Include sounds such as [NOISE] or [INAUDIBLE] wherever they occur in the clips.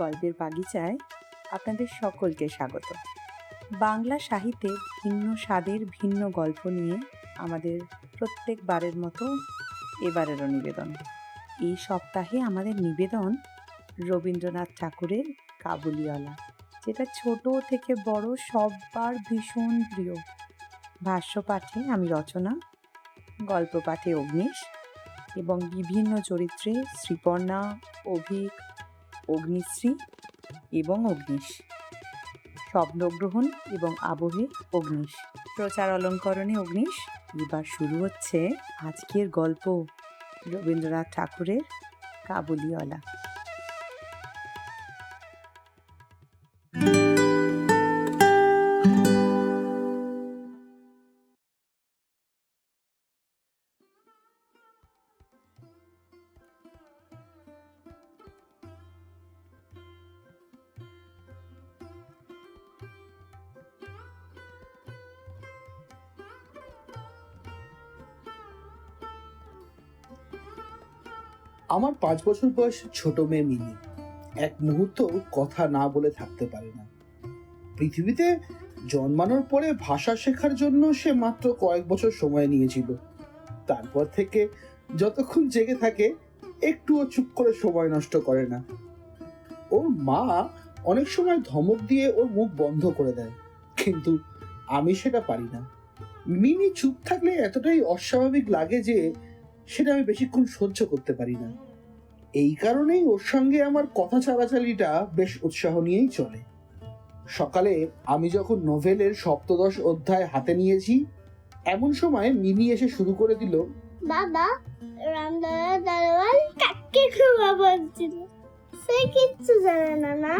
গল্পের বাগিচায় আপনাদের সকলকে স্বাগত। বাংলা সাহিত্যে ভিন্ন স্বাদের ভিন্ন গল্প নিয়ে আমাদের প্রত্যেকবারের মতো এবারেরও নিবেদন। এই সপ্তাহে আমাদের নিবেদন রবীন্দ্রনাথ ঠাকুরের কাবুলিওয়ালা, যেটা ছোট থেকে বড় সববার ভীষণ প্রিয়। ভাষ্য পাঠে আমি রচনা, গল্প পাঠে অগ্নিশ এবং বিভিন্ন চরিত্রে শ্রীপর্ণা, অভিক অগ্নিশ্রী এবং অগ্নিশ। শব্দগ্রহণ এবং আবহে অগ্নিশ। প্রচার অলঙ্করণে অগ্নিশ। এবার শুরু হচ্ছে আজকের গল্প রবীন্দ্রনাথ ঠাকুরের কাবুলিওয়ালা। আমার পাঁচ বছর বয়সের ছোট মেয়ে মিনি এক মুহূর্ত কথা না বলে থাকতে পারে না। পৃথিবীতে জন্মানোর পরে ভাষা শেখার জন্য সে মাত্র কয়েক বছর সময় নিয়েছিল। তারপর থেকে যতক্ষণ জেগে থাকে, একটুও চুপ করে সময় নষ্ট করে না। ওর মা অনেক সময় ধমক দিয়ে ওর মুখ বন্ধ করে দেয়, কিন্তু আমি সেটা পারি না। মিনি চুপ থাকলে এতটাই অস্বাভাবিক লাগে যে সেটা আমি বেশিক্ষণ সহ্য করতে পারি না। এই কারণেই ওর সঙ্গে আমার কথা চালাচালিটা বেশ উৎসাহ নিয়েই চলে। সকালে আমি যখন নোভেলের সপ্তদশ অধ্যায় হাতে নিয়েছি এমন সময় মিনি এসে শুরু করে দিল বাবা রামদাদা দারোয়াল কাকে খুবা বলছিল। সে কিচ্ছু জানে না না?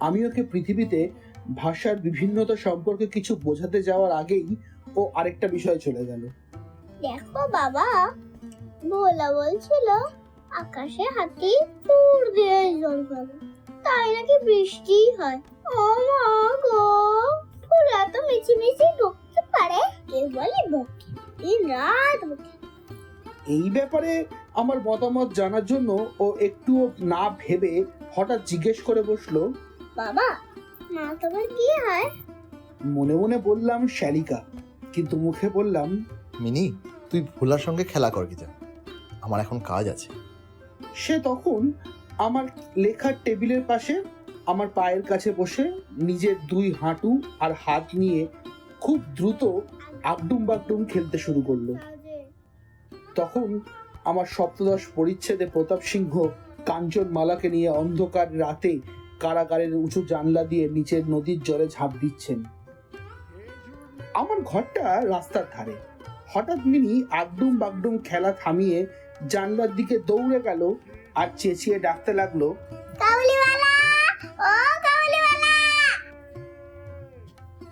আমি ওকে পৃথিবীতে ভাষার বিভিন্নতা সম্পর্কে কিছু বোঝাতে যাওয়ার আগেই ও আরেকটা বিষয় চলে গেল। দেখো বাবা ভোলা বলছিল আকাশে হাতি দূর দিয়ে জল পাবে তাই নাকি বৃষ্টি হয়? ও মা গো ফুলা তো মিছি মিছি বকতে পারে। কে বলে বকে? দিন রাত বকে। এই ব্যাপারে আমার মতামত জানার জন্য ও একটুও না ভেবে হঠাৎ জিজ্ঞেস করে বসল বাবা মা তোমার কি হয়? মনে মনে বললাম শ্যালিকা কিন্তু মুখে বললাম মিনি, তুই ভোলার সঙ্গে খেলা কর যা আমার এখন কাজ আছে। সে তখন আমার লেখার টেবিলের পাশে, আমার পায়ের কাছে বসে নিজের দুই হাঁটু আর হাত নিয়ে খুব দ্রুত আগডুম বাগডুম খেলতে শুরু করল। তখন আমার সপ্তদশ পরিচ্ছেদে প্রতাপ সিংহ কাঞ্চনমালাকে নিয়ে অন্ধকার রাতে কারাগারের উঁচু জানলা দিয়ে নিচের নদীর জলে ঝাঁপ দিচ্ছেন। আমার ঘরটা রাস্তার ধারে। হঠাৎ মিনি আগডুম বাগডুম খেলা থামিয়ে জানলার দিকে দৌড়ে গেল আর চেঁচিয়ে ডাকতে লাগল ও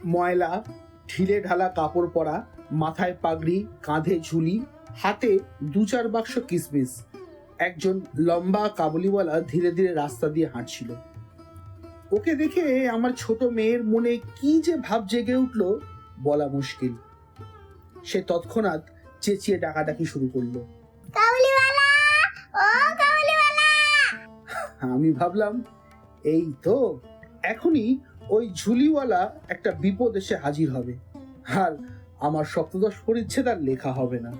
ময়লা ঢিলে ঢালা কাপড় পরা মাথায় পাগড়ি কাঁধে ঝুলি হাতে দু চার বাক্স কিসমিস। একজন লম্বা কাবুলিওয়ালা ধীরে ধীরে রাস্তা দিয়ে হাঁটছিল। ওকে দেখে আমার ছোট মেয়ের মনে কি যে ভাব জেগে উঠল বলা মুশকিল। সে তৎক্ষণাৎ চেঁচিয়ে ডাকাডাকি শুরু করল। আমি ভাবলাম এই তো এখনই ওই ঝুলিওয়ালা একটা বিপদ এসে হাজির হবে। আর আমার সপ্তদশ পরিচ্ছেদ আর লেখা হবে না।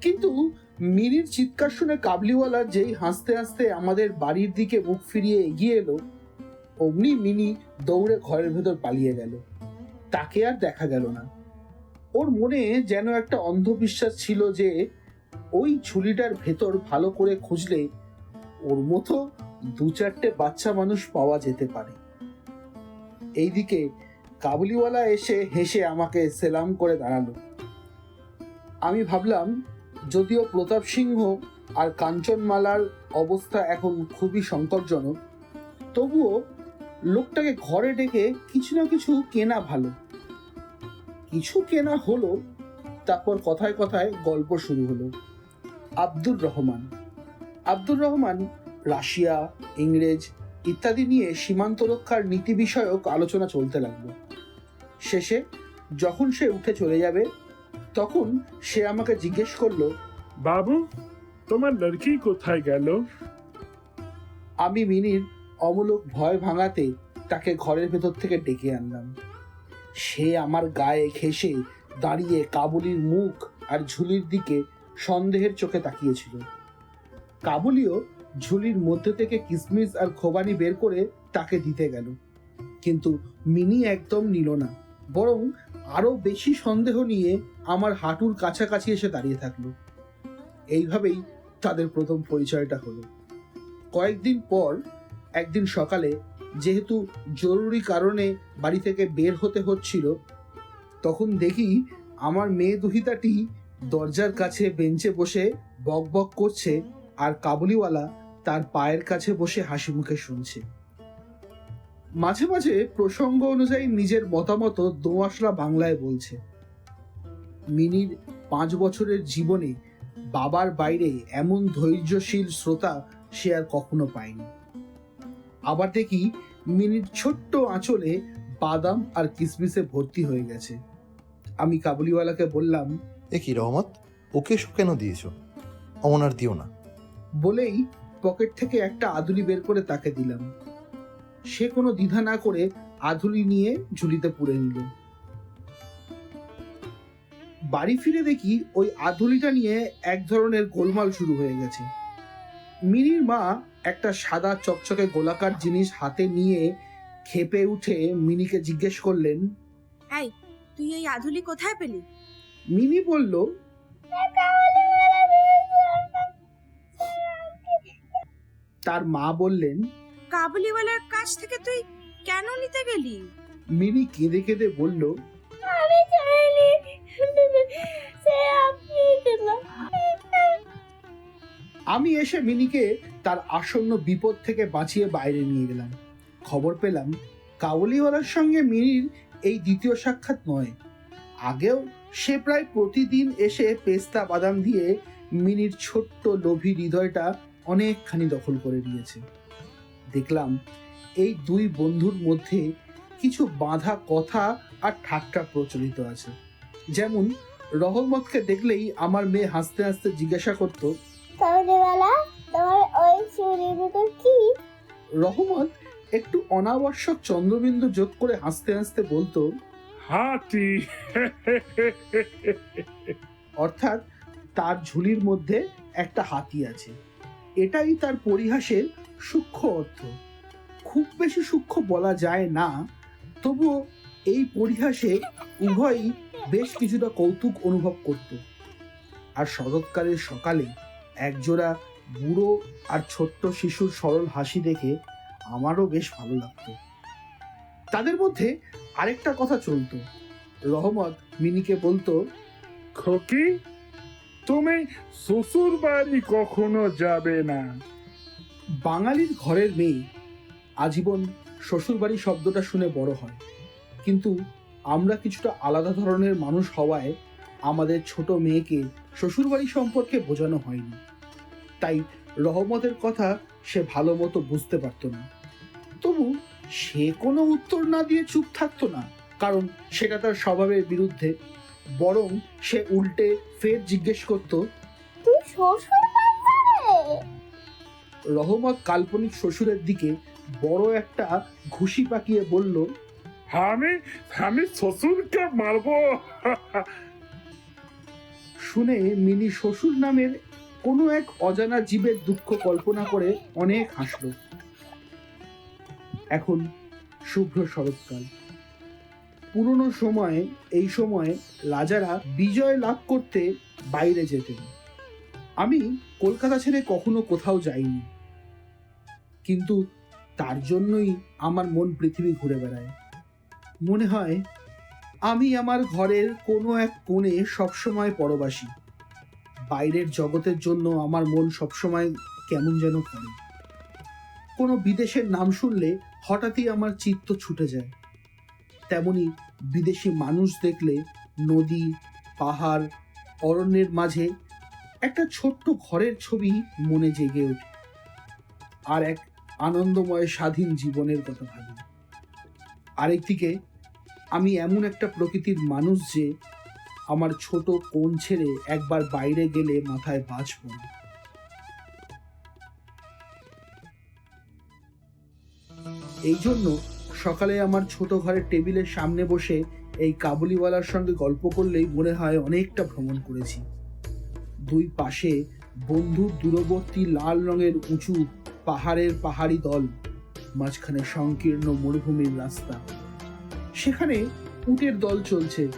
কিন্তু মিনির চিৎকার শুনে কাবলিওয়ালা যেই হাসতে হাসতে আমাদের বাড়ির দিকে মুখ ফিরিয়ে এগিয়ে এলো অমনি মিনি দৌড়ে ঘরের ভেতর পালিয়ে গেল। তাকে আর দেখা গেল না। ওর মনে যেন একটা অন্ধবিশ্বাস ছিল যে ওই ঝুলিটার ভেতর ভালো করে খুঁজলে ওর মতো দু চারটে বাচ্চা মানুষ পাওয়া যেতে পারে। এইদিকে কাবুলিওয়ালা এসে হেসে আমাকে সেলাম করে দাঁড়াল। আমি ভাবলাম, যদিও প্রতাপ সিংহ আর কাঞ্চনমালার অবস্থা এখন খুবই সংকটজনক, তবুও লোকটাকে ঘরে ডেকে কিছু না কিছু কেনা ভালো। কিছু কেনা হলো তারপর কথায় কথায় গল্প শুরু হলো। আব্দুর রহমান। আব্দুর রহমান রাশিয়া ইংরেজ ইত্যাদি নিয়ে সীমান্ত রক্ষার নীতি বিষয়ক আলোচনা চলতে লাগল। শেষে যখন সে উঠে চলে যাবে তখন সে আমাকে জিজ্ঞেস করল বাবু তোমার লড়কি কোথায় গেল? আমি মিনির অমূলক ভয় ভাঙাতে তাকে ঘরের ভেতর থেকে ডেকে আনলাম। সে আমার গায়ে ঘেসে দাঁড়িয়ে কাবুলির মুখ আর ঝুলির দিকে সন্দেহের চোখে তাকিয়েছিল। কাবুলিও ঝুলির মধ্যে থেকে কিসমিস আর খোবানি বের করে তাকে দিতে গেল। কিন্তু মিনি একদম নিল না, বরং আরও বেশি সন্দেহ নিয়ে আমার হাঁটুর কাছাকাছি এসে দাঁড়িয়ে থাকল। এইভাবেই তাদের প্রথম পরিচয়টা হলো। কয়েকদিন পর, একদিন সকালে যেহেতু জরুরি কারণে বাড়ি থেকে বের হতে হচ্ছিল, তখন দেখি আমার মেয়ে দুহিতাটি দরজার কাছে বেঞ্চে বসে বক বক করছে আর কাবুলিওয়ালা তার পায়ের কাছে বসে হাসি মুখে শুনছে। মাঝে মাঝে প্রসঙ্গ অনুযায়ী নিজের মতামত দোআঁশলা বাংলায় বলছে। মিনির পাঁচ বছরের জীবনে বাবার বাইরে এমন ধৈর্যশীল শ্রোতা সে আর কখনো পায়নি। আবার দেখি মিনির ছোট্ট আঁচলে বাদাম আর কিসমিসে ভর্তি হয়ে গেছে। আমি কাবুলিওয়ালাকে বললাম এ কি রহমত? ওকে এসব কেন দিয়েছ? অমন আর দিও না। বলেই পকেট থেকে একটা আধুলি বের করে তাকে দিলাম। সে কোনো দ্বিধা না করে আধুলি নিয়ে ঝুলিতে পুরে নিল। বাড়ি ফিরে দেখি ওই আধুলিটা নিয়ে এক ধরনের গোলমাল শুরু হয়ে গেছে। মিনির মা একটা সাদা চকচকে গোলাকার জিনিস হাতে নিয়ে খেপে উঠে মিনিকে জিজ্ঞেস করলেন এই তুই এই আধুলি কোথায় পেলি? মিনি বলল তার মা বললেন কাবুলিওয়ালার কাছ থেকে তুই কেন নিতে গেলি? মিনি কেঁদে কেঁদে বলল আমি চাইনি। আমি এসে মিনিকে তার আসন্ন বিপদ থেকে বাঁচিয়ে বাইরে নিয়ে গেলাম। খবর পেলাম, কাবুলিওয়ালার সঙ্গে মিনির এই দ্বিতীয় সাক্ষাৎ নয়। আগেও সে প্রায় প্রতিদিন এসে পেস্তা বাদাম দিয়ে মিনির ছোট্ট লোভী হৃদয়টা অনেকখানি দখল করে নিয়েছে। দেখলাম এই দুই বন্ধুর মধ্যে কিছু বাঁধা কথা আর ঠাট্টা প্রচলিত আছে। যেমন রহমতকে দেখলেই আমার মেয়ে হাসতে হাসতে জিজ্ঞাসা করতো কাউরিওয়ালা তোমার ওই চুরির ভিতর কি? রহমত একটু অনাবশ্যক চন্দ্রবিন্দু যোগ করে হাসতে হাসতে বলতো হাতি! অর্থাৎ তার ঝুলির মধ্যে একটা হাতি আছে। এটাই তার পরিহাসের সূক্ষ্ম অর্থ। খুব বেশি সূক্ষ্ম বলা যায় না তবুও এই পরিহাসে উভয়ই বেশ কিছুটা কৌতুক অনুভব করত। আর শরৎকালের সকালে একজোড়া বুড়ো আর ছোট্ট শিশুর সরল হাসি দেখে আমারও বেশ ভালো লাগতো। তাদের মধ্যে আরেকটা কথা চলতো। রহমত মিনিকে বলতো খকি তুমি শ্বশুর বাড়ি কখনো যাবে না। বাঙালির ঘরের মেয়ে আজীবন শ্বশুরবাড়ি শব্দটা শুনে বড় হয়। কিন্তু আমরা কিছুটা আলাদা ধরনের মানুষ হওয়ায় আমাদের ছোট মেয়েকে শ্বশুরবাড়ি সম্পর্কে বোঝানো হয়নি। তাই রহমতের কথা সে ভালো মতো বুঝতে পারতো না। তবু সে কোনো উত্তর না দিয়ে চুপ থাকতো না কারণ সেটা তার স্বভাবের বিরুদ্ধে। বরং সে উল্টে ফের জিজ্ঞেস করতো তুই রহমত কাল্পনিক শ্বশুরের দিকে বড় একটা ঘুষি পাকিয়ে বলল আমি আমি শ্বশুরকে মারবো? [LAUGHS] শুনে মিনি শ্বশুর নামের কোনো এক অজানা জীবের দুঃখ কল্পনা করে অনেক হাসল। এখন শুভ্র শরৎকাল। পুরনো সময়ে, এই সময়ে রাজারা বিজয় লাভ করতে বাইরে যেতেন। আমি কলকাতা ছেড়ে কখনো কোথাও যাইনি। কিন্তু তার জন্যই আমার মন পৃথিবী ঘুরে বেড়ায়। মনে হয় আমি আমার ঘরের কোনো এক কোণে সবসময় পরবাসী। বাইরের জগতের জন্য আমার মন সবসময় কেমন যেন করে। কোনো বিদেশের নাম শুনলে হঠাৎই আমার চিত্ত ছুটে যায়। তেমনি বিদেশি মানুষ দেখলে নদী, পাহাড়, অরণ্যের মাঝে একটা ছোট্ট ঘরের ছবি মনে জেগে ওঠে আর এক আনন্দময় স্বাধীন জীবনের কথা ভাবি। আরেকদিকে আমি এমন একটা প্রকৃতির মানুষ যে আমার ছোট কোন ছেড়ে একবার বাইরে গেলে মাথায় পড়ে এই জন্য সকালে আমার ছোট ঘরের টেবিলের সামনে বসে এই কাবুলিওয়ালার সঙ্গে গল্প করলেই মনে হয় অনেকটা ভ্রমণ করেছি। দুই পাশে বন্ধুর দূরবর্তী লাল রঙের উঁচু পাহাড়ের পাহাড়ি দল, মাঝখানে সংকীর্ণ মরুভূমির রাস্তা। সেখানে উটের দল চলছে।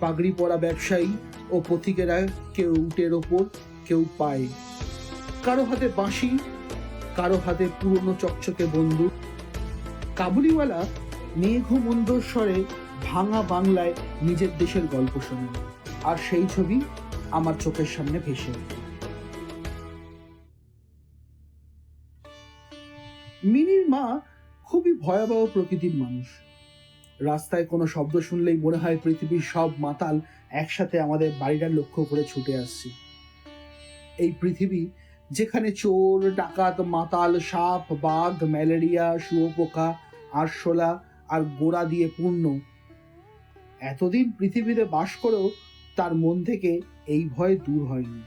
পাগড়ি পরা ব্যবসায়ী ও পথিকেরা কেউ উটের ওপর, কেউ পায়। কারও হাতে বাঁশি, কারও হাতে পুরনো চকচকে বন্দুক। কাবুলিওয়ালা মেঘমন্দর স্বরে ভাঙা বাংলায় নিজের দেশের গল্প শোনেন। আর সেই ছবি আমার চোখের সামনে ভেসে মিনির মা খুবই ভয়াবহ প্রকৃতির মানুষ। রাস্তায় কোনো শব্দ শুনলেই মনে হয় পৃথিবীর সব মাতাল একসাথে আমাদের বাড়িটা লক্ষ্য করে ছুটে আসছে। এই পৃথিবী যেখানে চোর, ডাকাত, মাতাল, সাপ, বাঘ, ম্যালেরিয়া, শুয়োপোকা, আরশোলা আর গোড়া দিয়ে পূর্ণ। এতদিন পৃথিবীতে বাস করেও তার মন থেকে এই ভয় দূর হয়নি।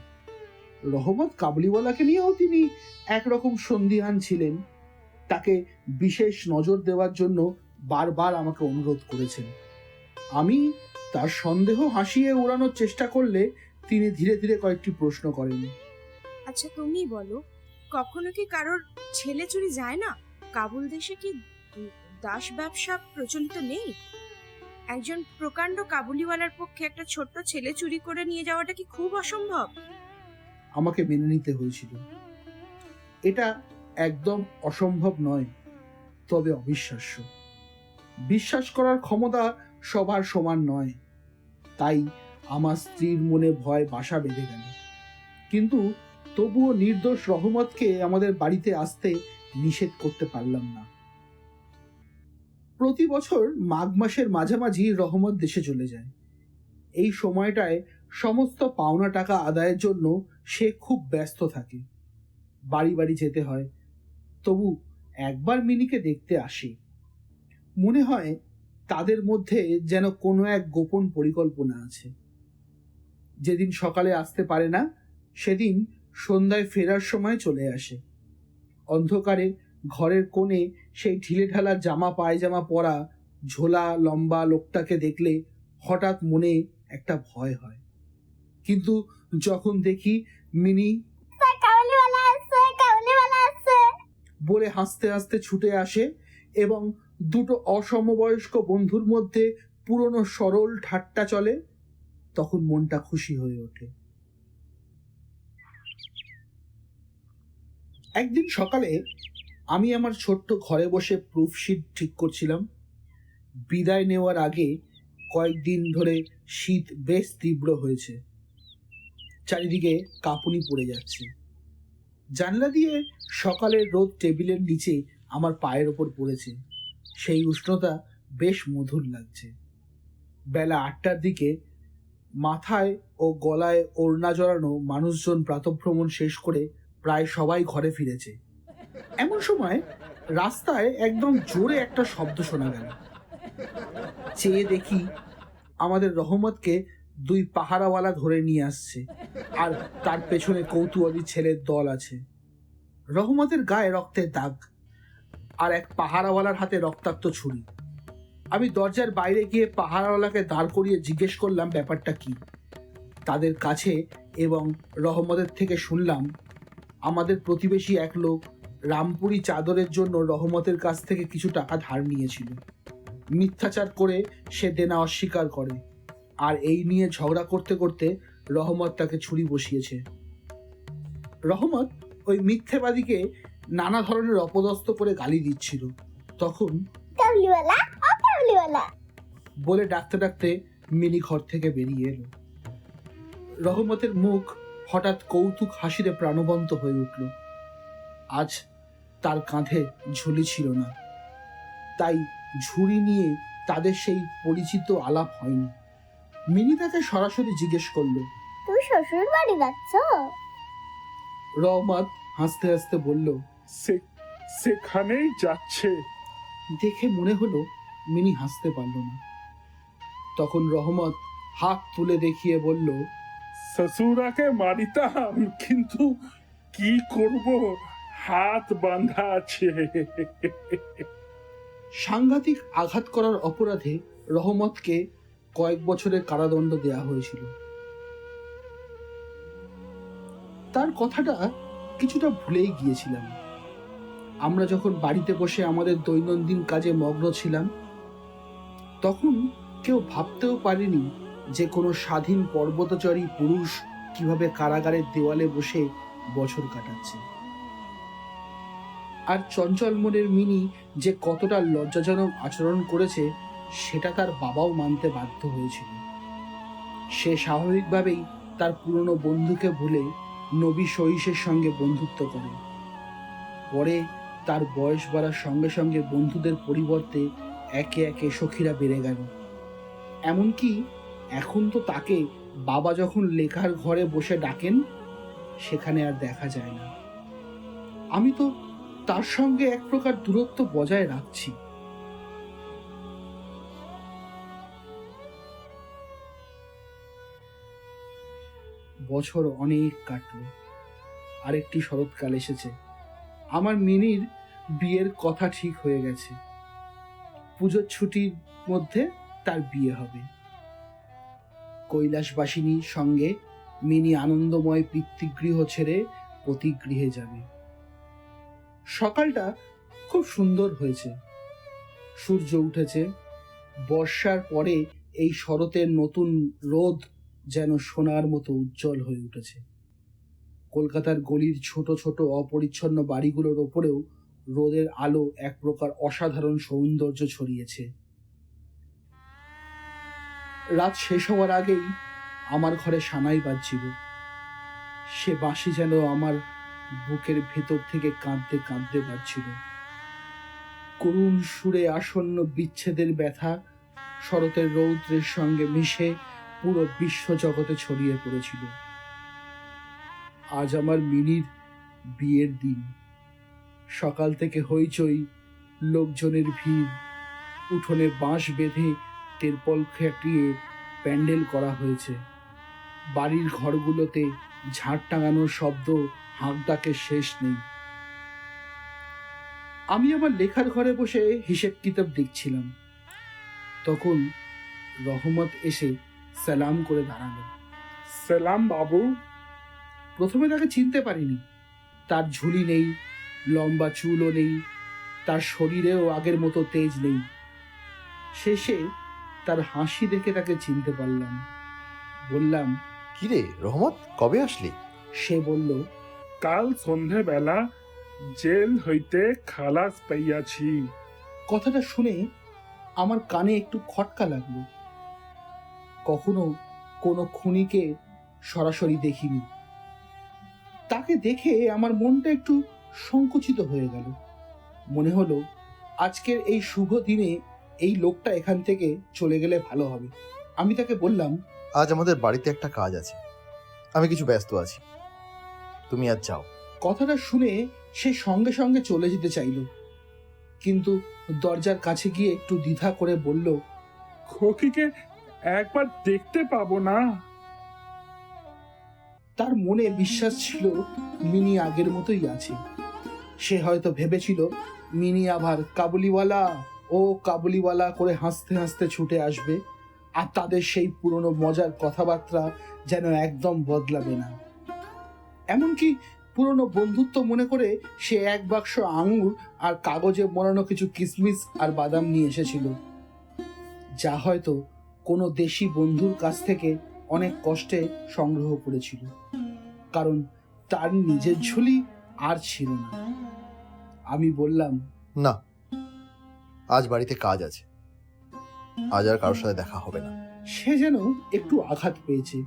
রহমত কাবলিওয়ালাকে নিয়েও তিনি একরকম সন্দিহান ছিলেন। তাকে বিশেষ নজর দেওয়ার জন্য বারবার আমাকে অনুরোধ করেছেন। আমি তার সন্দেহ হাসিয়ে উড়ানোর চেষ্টা করলে তিনি ধীরে ধীরে কয়েকটি প্রশ্ন করেন। আচ্ছা তুমি বলো কখনো কি কারোর ছেলে চুরি যায় না? কাবুল দেশে কি দাস ব্যবসা প্রচলিত নেই? একজন প্রকাণ্ড কাবুলিওয়ালার পক্ষে একটা ছোট্ট ছেলে চুরি করে নিয়ে যাওয়াটা কি খুব অসম্ভব? আমাকে মেনে নিতে হয়েছিল। এটা একদম অসম্ভব নয় তবে অবিশ্বাস্য। বিশ্বাস করার ক্ষমতা সবার সমান নয়। তাই আমার স্ত্রীর মনে ভয় বাসা বেঁধে গেল। কিন্তু তবুও নির্দোষ রহমতকে আমাদের বাড়িতে আসতে নিষেধ করতে পারলাম না। প্রতি বছর মাঘ মাসের মাঝামাঝি রহমত দেশে চলে যায়। এই সময়টায় সমস্ত পাওনা টাকা আদায়ের জন্য সে খুব ব্যস্ত থাকে। বাড়ি বাড়ি যেতে হয়। তবু একবার মিনিকে দেখতে আসে। মনে হয় তাদের মধ্যে যেন কোনো এক গোপন পরিকল্পনা আছে। যেদিন সকালে আসতে পারে না সেদিন সন্ধ্যায় ফেরার সময় চলে আসে। অন্ধকারে ঘরের কোণে সেই ঢিলেঢালা জামা পায়জামা পরা ঝোলা লম্বা লোকটাকে দেখলে হঠাৎ মনে একটা ভয় হয়। কিন্তু যখন দেখি মিনি বলে হাসতে হাসতে ছুটে আসে এবং দুটো অসমবয়স্ক বন্ধুর মধ্যে পুরনো সরল ঠাট্টা চলে, তখন মনটা খুশি হয়ে ওঠে। একদিন সকালে আমি আমার ছোট্ট ঘরে বসে প্রুফশিট ঠিক করছিলাম। বিদায় নেওয়ার আগে কয়েকদিন ধরে শীত বেশ তীব্র হয়েছে। চারিদিকে কাঁপুনি পড়ে যাচ্ছে। জানলা দিয়ে সকালের রোদ টেবিলের নিচে আমার পায়ের ওপর পড়েছে। সেই উষ্ণতা বেশ মধুর লাগছে। বেলা আটটার দিকে মাথায় ও গলায় ওড়না জড়ানো মানুষজন প্রাতভ্রমণ শেষ করে প্রায় সবাই ঘরে ফিরেছে। এমন সময় রাস্তায় একদম জোরে একটা শব্দ শোনা গেল। চেয়ে দেখি আমাদের রহমতকে দুই পাহারাওয়ালা ধরে নিয়ে আসছে আর তার পেছনে কৌতূহলী ছেলের দল আছে। রহমতের গায়ে রক্তের দাগ। আর এক পাহারাওয়ালার হাতে রক্তাক্ত ছুরি। আমি দরজার বাইরে গিয়ে পাহারাওয়ালাকে দাঁড় করিয়ে জিজ্ঞেস করলাম, ব্যাপারটা কি? তাদের কাছে এবং রহমতের থেকে শুনলাম, আমাদের প্রতিবেশী এক লোক রামপুরি চাদরের জন্য রহমতের কাছ থেকে কিছু টাকা ধার নিয়েছিল। মিথ্যাচার করে সে দেনা অস্বীকার করে আর এই নিয়ে ঝগড়া করতে করতে রহমত তাকে ছুরি বসিয়েছে। রহমত ওই মিথ্যেবাদীকে নানা ধরনের অপদস্থ করে গালি দিচ্ছিল। তখন বলে ডাকতে ডাকতে মিনি ঘর থেকে বেরিয়ে এলো। রহমতের মুখ হঠাৎ কৌতুক হাসিতে প্রাণবন্ত হয়ে উঠল। আজ তার কাঁধে ঝুলি ছিল না। তাই ঝুড়ি নিয়ে তাদের সেই পরিচিত আলাপ হয়নি। মিনি তাকে সরাসরি জিজ্ঞেস করল তুই শ্বশুর বাড়ি যাচ্ছ? রহমত হাসতে হাসতে বলল সে সেখানেই যাচ্ছে। দেখে মনে হলো মিনি হাসতে পারল না। তখন রহমত হাত তুলে দেখিয়ে বলল শ্বশুরাকে মারিতাম কিন্তু কি করব? হাত বাঁধা আছে। সাংঘাতিক আঘাত করার অপরাধে রহমতকে কয়েক বছরের কারাদণ্ড দেয়া হয়েছিল। তার কথাটা কিছুটা ভুলেই গিয়েছিলাম। আমরা যখন বাড়িতে বসে আমাদের দৈনন্দিন কাজে মগ্ন ছিলাম, তখন কেউ ভাবতেও পারেনি যে কোনো স্বাধীন পর্বতচরী পুরুষ কীভাবে কারাগারের দেওয়ালে বসে বছর কাটাচ্ছে। আর চঞ্চল মনের মিনি যে কতটা লজ্জাজনক আচরণ করেছে, সেটা তার বাবাও মানতে বাধ্য হয়েছিল। সে স্বাভাবিকভাবেই তার পুরনো বন্ধুকে ভুলে নবী সহিসের সঙ্গে বন্ধুত্ব করে। পরে তার বয়স বাড়ার সঙ্গে সঙ্গে বন্ধুদের পরিবর্তে একে একে সখীরা বেড়ে গেল। এমনকি এখন তো তাকে বাবা যখন লেখার ঘরে বসে ডাকেন, সেখানে আর দেখা যায় না। আমি তো তার সঙ্গে এক প্রকার দূরত্ব বজায় রাখছি। বছর অনেক কাটলো। আরেকটি শরৎকাল এসেছে। আমার মিনির বিয়ের কথা ঠিক হয়ে গেছে। পুজোর ছুটির মধ্যে তার বিয়ে হবে। কৈলাসবাসিনীর সঙ্গে মিনি আনন্দময় পিতৃগৃহ ছেড়ে পতিগৃহে যাবে। সকালটা খুব সুন্দর হয়েছে। সূর্য উঠেছে। বর্ষার পরে এই শরতের নতুন রোদ যেন সোনার মতো উজ্জ্বল হয়ে উঠেছে। কলকাতার গলির ছোট ছোট অপরিচ্ছন্ন বাড়িগুলোর ওপরেও রোদের আলো এক প্রকার অসাধারণ সৌন্দর্য ছড়িয়েছে। রাত শেষ হওয়ার আগেই আমার ঘরে সানাই বাজছিল। সে বাঁশি যেন আমার বুকের ভেতর থেকে কাঁদতে কাঁদতে বাজছিল। করুণ সুরে আসন্ন বিচ্ছেদের ব্যথা শরতের রৌদ্রের সঙ্গে মিশে পুরো বিশ্ব জগতে ছড়িয়ে পড়েছিল। আজ আমার মিনির বিয়ের দিন। সকাল থেকে হইচই, লোকজনের ভিড়, উঠোনে বাঁশ বেঁধে তেরপল খেটিয়ে প্যান্ডেল করা হয়েছে। বাড়ির ঘরগুলোতে ঝাড় টাঙানোর শব্দ হাঁক ডাকের শেষ নেই। আমি আমার লেখার ঘরে বসে হিসেব কিতাব দেখছিলাম তখন রহমত এসে সালাম করে দাঁড়াল। সালাম বাবু। প্রথমে তাকে চিনতে পারিনি। তার ঝুলি নেই লম্বা চুলও নেই তার শরীরেও আগের মতো তেজ নেই। শেষে তার হাসি দেখে তাকে চিনতে পারলাম। বললাম কিরে রহমত কবে আসলি? সে বলল কাল সন্ধেবেলা জেল হইতে খালাস পাইয়াছি। কথাটা শুনে আমার কানে একটু খটকা লাগল। কখনো কোনো খুনিকে সরাসরি দেখিনি। তাকে দেখে আমার মনটা একটু সংকুচিত হয়ে গেল। মনে হলো আজকের এই শুভ দিনে এই লোকটা এখান থেকে চলে গেলে ভালো হবে। আমি তাকে বললাম আজ আমাদের বাড়িতে একটা কাজ আছে। আমি কিছু ব্যস্ত আছি। তুমি আজ যাও। কথাটা শুনে সে সঙ্গে সঙ্গে চলে যেতে চাইল। কিন্তু দরজার কাছে গিয়ে একটু দ্বিধা করে বলল খোকিকে একবার দেখতে পাবো না? তার মনে বিশ্বাস ছিল মিনি আগের মতোই আছে। সে হয়তো ভেবেছিল, মিনি আবার কাবুলিওয়ালা, ও কাবুলিওয়ালা করে হাসতে হাসতে ছুটে আসবে, আর তাদের সেই পুরনো মজার কথাবার্তা যেন একদম বদলাবে না। এমনকি পুরনো বন্ধুত্ব মনে করে সে এক বাক্স আঙুর আর কাগজে মোড়ানো কিছু কিসমিস আর বাদাম নিয়ে এসেছিল। যা হয়তো কোনো দেশি বন্ধুর কাছ থেকে অনেক কষ্টে সংগ্রহ করেছিল। কারণ তার নিজের ঝুলি আর ছিল না। আমি বললাম না আজ বাড়িতে কাজ আছে। আজ আর কারোর সাথে দেখা হবে না। সে যেন একটু আঘাত পেয়েছে।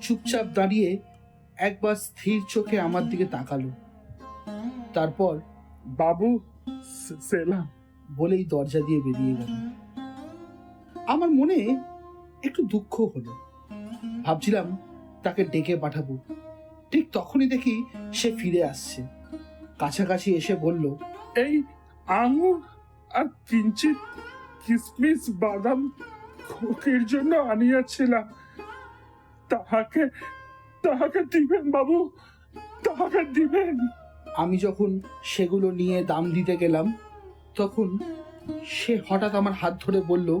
চুপচাপ দাঁড়িয়ে একবার স্থির চোখে আমার দিকে তাকালো। তারপর বাবু সেলাম বলেই দরজা দিয়ে বেরিয়ে গেল। আমার মনে একটু দুঃখ হলো। ভাবছিলাম তাকে ডেকে পাঠাবো। ঠিক তখনই দেখি সে ফিরে আসছে। কাছাকাছি এসে বলল এই আঙুর আর কিঞ্চিত কিসমিস বাদাম খোকির জন্য আনিয়াছিলাম। তাহাকে তাহাকে দিবেন বাবু তাহাকে দিবেন। আমি যখন সেগুলো নিয়ে দাম দিতে গেলাম তখন সে হঠাৎ আমার হাত ধরে বলল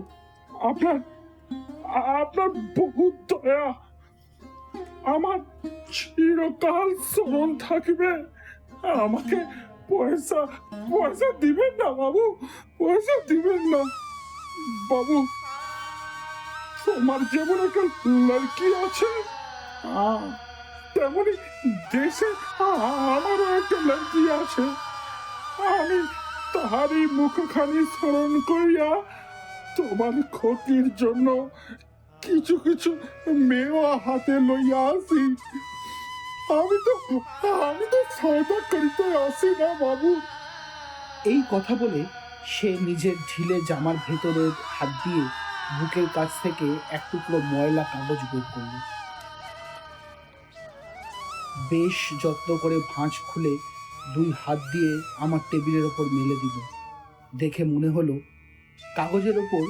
আপনার আপনার বহুত দয়া। আমার চিরকাল স্মরণ থাকবে। আমাকে পয়সা পয়সা দিবেন না, বাবু। পয়সা দিবেন না। বাবু, তোমার যেমন একটা লড়কি আছে তেমনি দেশে আমারও একটা লড়কি আছে। আমি তাহারই মুখখানি স্মরণ করিয়া তোমার ক্ষতির জন্য কিছু কিছু মেওয়া হাতে লইয়া আসি। আমি তো আমি তো সয়দা করিতে আসি না, বাবু। এই কথা বলে সে নিজের ঢিলে জামার ভেতরে হাত দিয়ে বুকের কাছ থেকে এক টুকরো ময়লা কাগজ বের করল। বেশ যত্ন করে ভাঁজ খুলে দুই হাত দিয়ে আমার টেবিলের ওপর মেলে দিল। দেখে মনে হলো কাগজের ওপর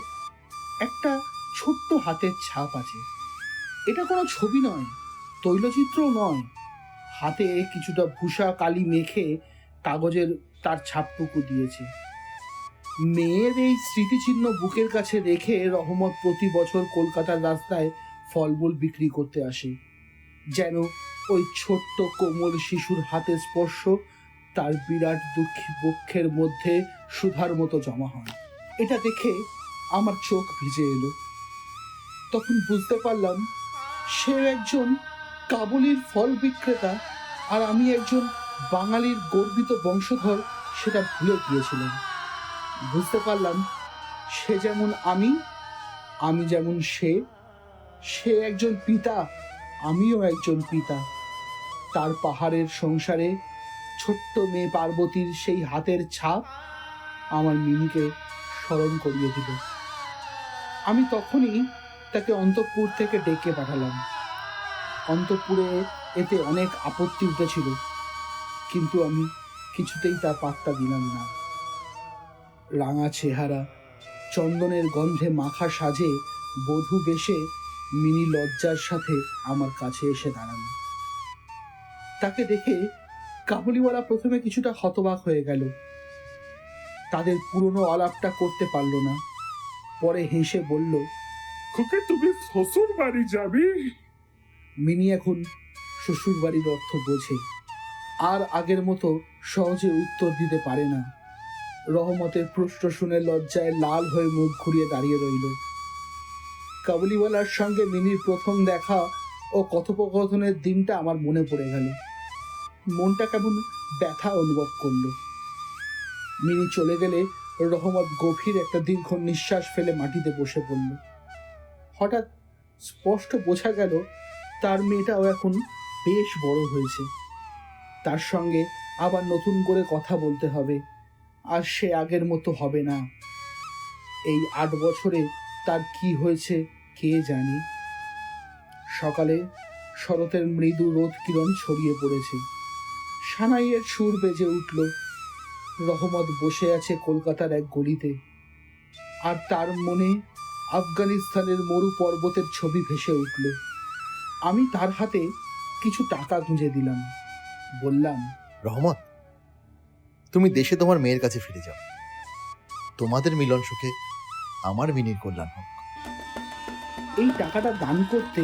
একটা ছোট্ট হাতের ছাপ আছে। এটা কোনো ছবি নয়, তৈলচিত্রও নয়। হাতে কিছুটা ভূষা কালি মেখে কাগজের তার ছাপটুকু দিয়েছে। মেয়ের এই স্মৃতিচিহ্ন বুকের কাছে রেখে রহমত প্রতি বছর কলকাতার রাস্তায় ফলমূল বিক্রি করতে আসে। যেন ওই ছোট্ট কোমল শিশুর হাতে স্পর্শ, তার বিরাট দুঃখী বক্ষের মধ্যে সুধার মতো জমা হয়। এটা দেখে আমার চোখ ভিজে এলো। তখন বুঝতে পারলাম সে একজন কাবুলির ফল বিক্রেতা আর আমি একজন বাঙালির গর্বিত বংশধর সেটা ভুলে গিয়েছিলাম। বুঝতে পারলাম সে যেমন আমি আমি যেমন সে সে একজন পিতা, আমিও একজন পিতা। তার পাহাড়ের সংসারে ছোট্ট মেয়ে পার্বতীর সেই হাতের ছাপ আমার মিনিকে স্মরণ করিয়ে দিল। আমি তখনই তাকে অন্তঃপুর থেকে ডেকে পাঠালাম। অন্তঃপুরে এতে অনেক আপত্তি উঠেছিল, কিন্তু আমি কিছুতেই তার পাত্তা দিলাম না। রাঙা চেহারা, চন্দনের গন্ধে মাখা সাজে বধূ বেশে মিনি লজ্জার সাথে আমার কাছে এসে দাঁড়াল। তাকে দেখে কাবুলিওয়ালা প্রথমে কিছুটা হতবাক হয়ে গেল। তাদের পুরনো আলাপটা করতে পারল না। পরে হেসে বলল খোকে তুমি শ্বশুর বাড়ি যাবি? মিনি এখন শ্বশুর বাড়ির অর্থ বোঝে। আর আগের মতো সহজে উত্তর দিতে পারে না। রহমতের প্রশ্ন শুনে লজ্জায় লাল হয়ে মুখ ঘুরিয়ে দাঁড়িয়ে রইল। কাবুলিওয়ালার সঙ্গে মিনির প্রথম দেখা ও কথোপকথনের দিনটা আমার মনে পড়ে গেল। মনটা কেমন ব্যথা অনুভব করল। মিনি চলে গেলে রহমত গভীর একটা দীর্ঘ নিঃশ্বাস ফেলে মাটিতে বসে পড়ল। হঠাৎ স্পষ্ট বোঝা গেল, তার মেয়েটাও এখন বেশ বড় হয়েছে। তার সঙ্গে আবার নতুন করে কথা বলতে হবে, আর সে আগের মতো হবে না। এই আট বছরে তার কি হয়েছে কে জানে? সকালে শরতের মৃদু রোদ কিরণ ছড়িয়ে পড়েছে। সানাইয়ের সুর বেজে উঠল রহমত বসে আছে কলকাতার এক গলিতে। আর তার মনে আফগানিস্তানের মরু পর্বতের ছবি ভেসে উঠল। আমি তার হাতে কিছু টাকা গুঁজে দিলাম। বললাম রহমত তুমি দেশে তোমার মেয়ের কাছে ফিরে যাও। তোমাদের মিলন সুখে আমার মিনির কল্যাণ হোক। এই টাকাটা দান করতে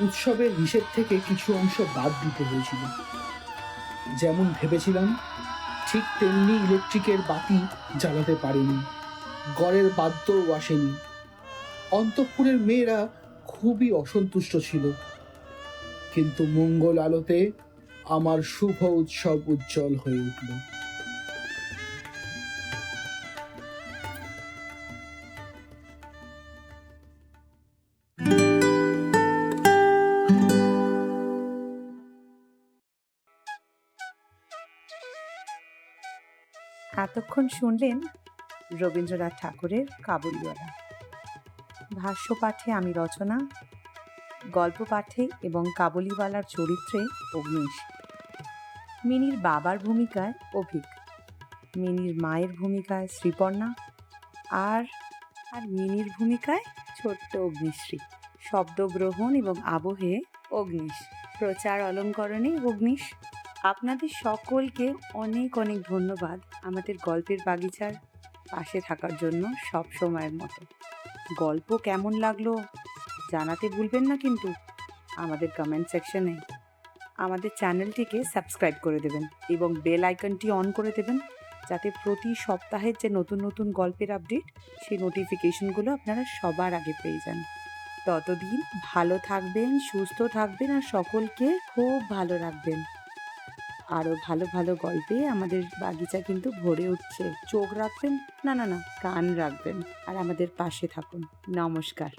উৎসবের হিসেব থেকে কিছু অংশ বাদ দিতে হয়েছিল। যেমন ভেবেছিলাম ঠিক তেমনি ইলেকট্রিকের বাতি জ্বালাতে পারেনি। গড়ের বাদ্যও আসেনি। অন্তঃপুরের মেয়েরা খুবই অসন্তুষ্ট ছিল। কিন্তু মঙ্গল আলোতে আমার শুভ উৎসব উজ্জ্বল হয়ে উঠল। এতক্ষণ শুনলেন রবীন্দ্রনাথ ঠাকুরের কাবুলিওয়ালা। ভাষ্য পাঠে আমি রচনা, গল্প পাঠে এবং কাবুলিওয়ালার চরিত্রে অগ্নিশ। মিনির বাবার ভূমিকায় অভিক। মিনির মায়ের ভূমিকায় শ্রীপর্ণা আর আর মিনির ভূমিকায় ছোট্ট অগ্নিশ্রী। শব্দগ্রহণ এবং আবহে অগ্নিশ। প্রচার অলঙ্করণে অগ্নিশ। আপনাদের সকলকে অনেক অনেক ধন্যবাদ আমাদের গল্পের বাগিচার পাশে থাকার জন্য সব সময়ের মতো। গল্প কেমন লাগল জানাতে ভুলবেন না কিন্তু আমাদের কমেন্ট সেকশনে আমাদের চ্যানেলটিকে সাবস্ক্রাইব করে দেবেন এবং বেল আইকনটি অন করে দেবেন যাতে প্রতি সপ্তাহের যে নতুন নতুন গল্পের আপডেট সেই নোটিফিকেশনগুলো আপনারা সবার আগে পেয়ে যান। ততদিন ভালো থাকবেন, সুস্থ থাকবেন আর সকলকে খুব ভালো রাখবেন। আরও ভালো ভালো গল্পে আমাদের বাগিচা কিন্তু ভরে উঠছে। চোখ রাখবেন? না না না, কান রাখবেন। আর আমাদের পাশে থাকুন। নমস্কার।